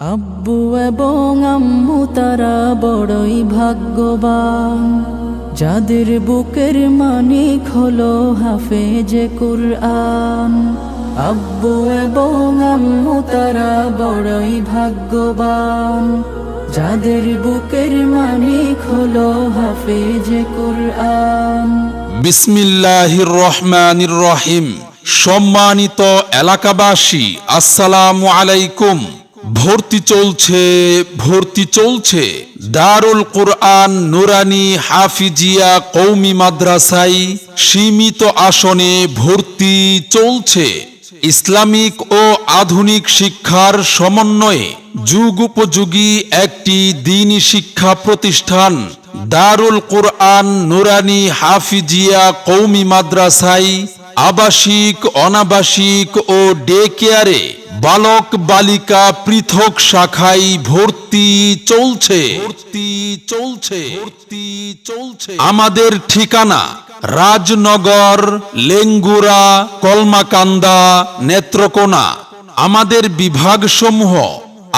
আব্বু এবং আম্মু তারা বড়ই ভাগ্যবান। যাদের বুকের মানিক হলো হাফেজে কুরআন। আব্বু এবং আম্মু তারা বড়ই ভাগ্যবান। যাদের বুকের মানিক হলো হাফেজে কুরআন। বিসমিল্লাহির রহমানির রহিম। সম্মানিত এলাকাবাসী, আসসালামু আলাইকুম। ভর্তি চলছে ভর্তি চলছে। দারুল কোরআন নুরানি হাফিজিয়া কৌমি মাদ্রাসায় সীমিত আসনে ভর্তি চলছে। ইসলামিক ও আধুনিক শিক্ষার সমন্বয়ে যুগ উপযোগী একটি দিনী শিক্ষা প্রতিষ্ঠান। দারুল কোরআন নুরানি হাফিজিয়া কৌমি মাদ্রাসায় আবাসিক, অনাবাসিক ও ডে কেয়ারে বালক বালিকা পৃথক শাখায় ভর্তি চলছে। ভর্তি চলছে। ভর্তি চলছে। আমাদের ঠিকানা রাজনগর লেঙ্গুরা কলমাকান্দা নেত্রকোনা। আমাদের বিভাগসমূহ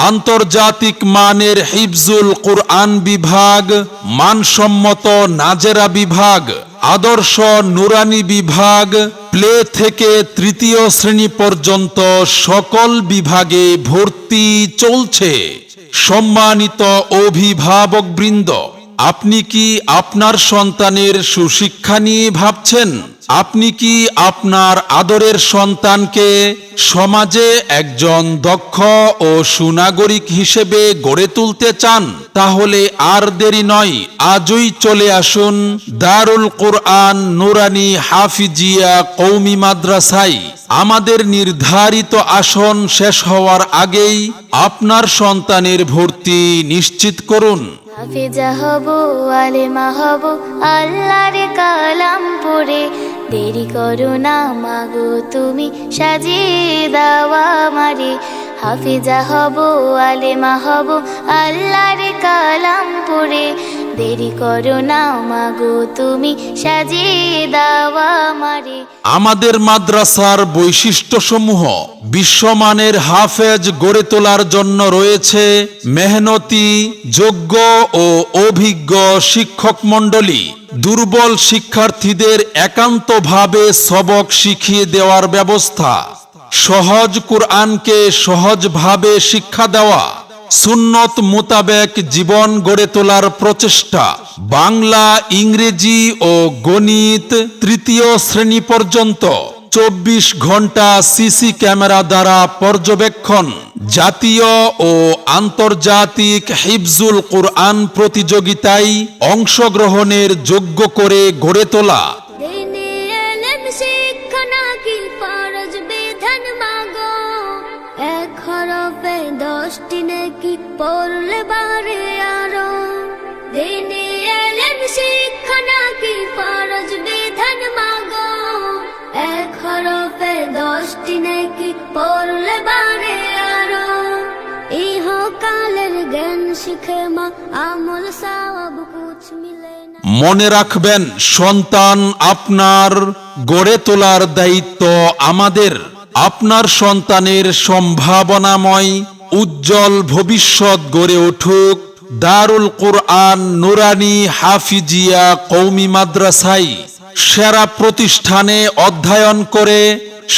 আন্তর্জাতিক মানের হিফজুল কোরআন বিভাগ মানসম্মত নাজেরা বিভাগ। আদর্শ নুরানি বিভাগ প্লে থেকে তৃতীয় শ্রেণি পর্যন্ত সকল বিভাগে ভর্তি চলছে। সম্মানিত অভিভাবকবৃন্দ, আপনি কি আপনার সন্তানের সুশিক্ষা নিয়ে ভাবছেন? আপনি কি আপনার আদরের সন্তানকে সমাজে একজন দক্ষ ও সুনাগরিক হিসেবে গড়ে তুলতে চান? তাহলে আর দেরি নয়, আজই চলে আসুন দারুল কোরআন নুরানি হাফিজিয়া কৌমি মাদ্রাসাই আমাদের নির্ধারিত আসন শেষ হওয়ার আগেই আপনার সন্তানের ভর্তি নিশ্চিত করুন। হাফিজা হব, আলেমা হব, আল্লাহর কালাম পড়ে। দেরি করো না, মাগো, তুমি সাজিয়ে দাওয়া মারে হাফিজা হব, আলেমা হব, আল্লাহর কালাম পড়ে। দেরি করো না মাগো, তুমি সাজিয়ে আমাদের মাদ্রাসার বৈশিষ্ট্যসমূহ বিশ্বমানের হাফেজ গড়ে তোলার জন্য রয়েছে মেহনতি, যোগ্য ও অভিজ্ঞ শিক্ষক মণ্ডলী। দুর্বল শিক্ষার্থীদের একান্তভাবে সবক শিখিয়ে দেওয়ার ব্যবস্থা। সহজ কোরআনকে সহজভাবে শিক্ষা দেওয়া। সুন্নত মোতাবেক জীবন গড়ে তোলার প্রচেষ্টা। বাংলা, ইংরেজি ও গণিত তৃতীয় শ্রেণি পর্যন্ত চব্বিশ ঘণ্টা সিসি ক্যামেরা দ্বারা পর্যবেক্ষণ। জাতীয় ও আন্তর্জাতিক হিফজুল কোরআন প্রতিযোগিতায় অংশগ্রহণের যোগ্য করে গড়ে তোলা। দশটি নাকি পড়লে বারে আরও? দিনে এলেম শিক্ষা নাকি ফরজ বিধান এক হরফে দশটি নাকি পড়লে বারে আরও? জ্ঞান শিখে মা, আমল কুছ মিলে মনে রাখবেন, সন্তান আপনার গড়ে তোলার দায়িত্ব আমাদের। আপনার সন্তানের সম্ভাবনাময় উজ্জ্বল ভবিষ্যৎ গড়ে উঠুক দারুল কোরআন নুরানি হাফিজিয়া কৌমি মাদ্রাসাই। সেরা প্রতিষ্ঠানে অধ্যয়ন করে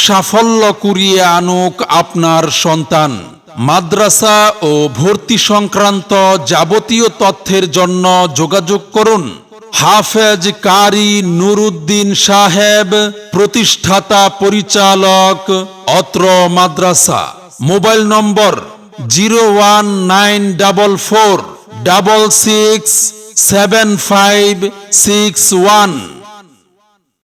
সাফল্য কুড়িয়ে আনুক আপনার সন্তান। মাদ্রাসা ও ভর্তি সংক্রান্ত যাবতীয় তথ্যের জন্য যোগাযোগ করুন। হাফেজ কারি নুরুদ্দিন সাহেব, প্রতিষ্ঠাতা পরিচালক, অত্র মাদ্রাসা। মোবাইল নম্বর zero one nine double four double six seven five six one